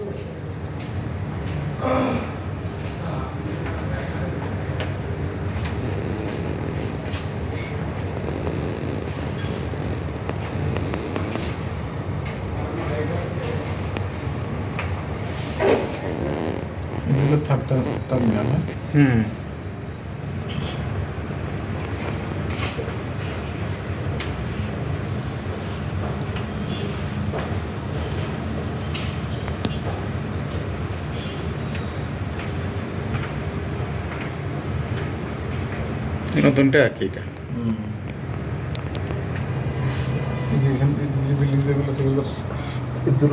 이거 탑, 탑, 탑, 탑, 탑,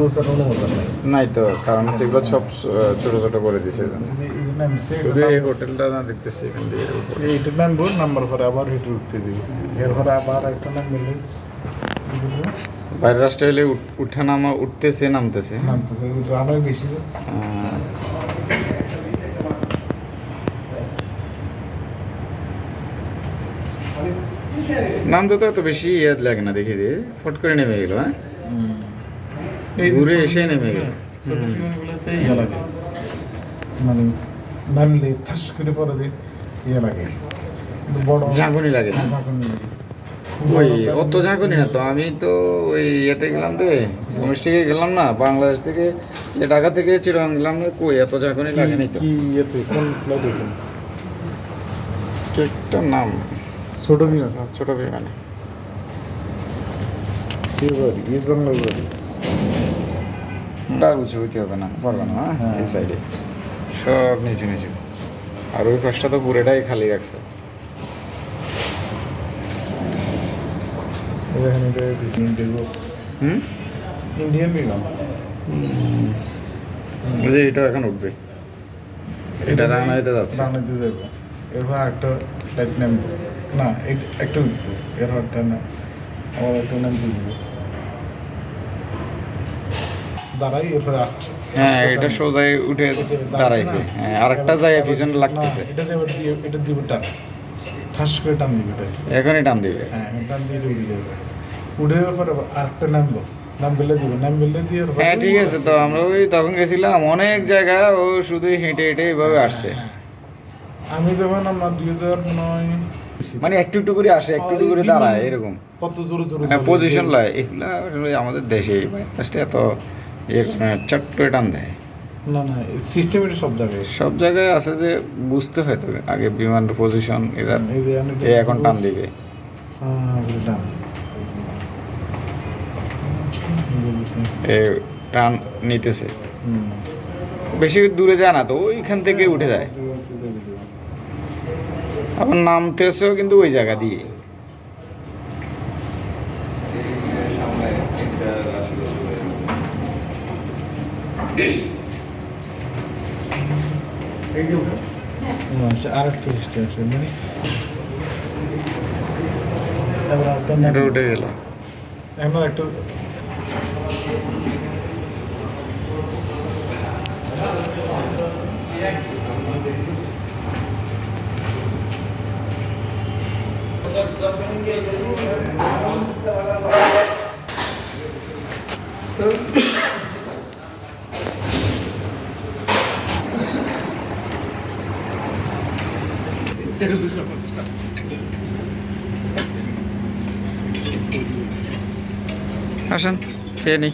sir অনুমোদন নাই নাই তো কারণ হচ্ছে এগুলো সব ছোট ছোট করে দিছে শুধু এই হোটেলটা না দেখতেছি এখান দিয়ে এর উপরে। এইটা নাম্বার পরে আবার হেঁটে উঠতে দিবি। এরপরে আবার একটা নাম মিলে। বাইরের রাষ্ট্রে হলে উঠ- উঠানামা উঠতেছে নামতেছে। নামতেছে বেশি। নামতে তো এত বেশি ইয়াদ লাগে না দেখে দিয়ে। ফট করে নেমে গেল হ্যাঁ? ঘুরে এসে নেমে গেল। ইয়ে লাগে। মানে নামলে ঠাস করে পরে ইয়ে লাগে। বড় ঝাঁকুনি লাগে। না? ঝাঁকুনি লাগে। ওই অত ঝাঁকুনি না তো আমি তো ওই ইয়েতে গেলাম রে হোমস্টেকে গেলাম না বাংলাদেশ থেকে ইয়ে ঢাকা থেকে চিরং গেলাম না কই এত ঝাঁকুনি লাগেনি তো কি ইয়েতে কোন কেকটার নাম? ছোট বিমান ছোট বিমানে। বাড়ি ইস্ট বাংলার বাড়ি তার উঁচু হইতে হবে না পারবে না হ্যাঁ? হ্যাঁ। এই সাইডে সব নিচু নিচু। আর ওই পাশটা তো পুরোটাই খালি রাখছে। হুম? ইন্ডিয়ান বিমান যে এটা এখন উঠবে। এটা রানাইতে যাচ্ছে। রানাইতে যাবে। এরপর একটা ফ্লাইট নামবে না একটা উঠবে না আবার একটা নাম দিবে। দাঁড়াই এরপরে আসছে হ্যাঁ এটা সোজাই উঠে দাঁড়াইছে। হ্যাঁ আরেকটা যায় পিছনে লাগতেছে। এটা দিয়ে এটা দিবে টান। ঠাস করে টান দিবে এটা। এখনই টান দিবে। হ্যাঁ টান দিয়ে উড়ে যাবে। উড়ে পরে আরেকটা নামবো। নাম বেলে দিবে নাম বেলে দিয়ে হ্যাঁ ঠিক আছে তো আমরা ওই তখন গেছিলাম অনেক জায়গায় ও শুধু হেঁটে হেঁটে এইভাবে আসছে। আমি যখন আমার দুই হাজার নয় মানে একটু একটু করে আসে একটু একটু করে দাঁড়ায় এরকম। কত জোরে জোরে হ্যাঁ পজিশন লয় এগুলা আমাদের দেশে ফার্স্টে এত ইয়ে চট করে টান দেয়। না না সিস্টেম এটা সব জায়গায়। সব জায়গায় আছে যে বুঝতে হয় তো আগে বিমান পজিশন এরা এ এখন টান দিবে। হ্যাঁ টান। এ টান নিতেছে। বেশি দূরে যায় না তো ওইখান থেকে উঠে যায়। আবার নামতেছেও কিন্তু ওই জায়গা দিয়ে। আচ্ছা আর একটা সিস্টেম আছে মানে একটা এটা উঠে গেল। এখন একটা আসেন খেয়ে নিই।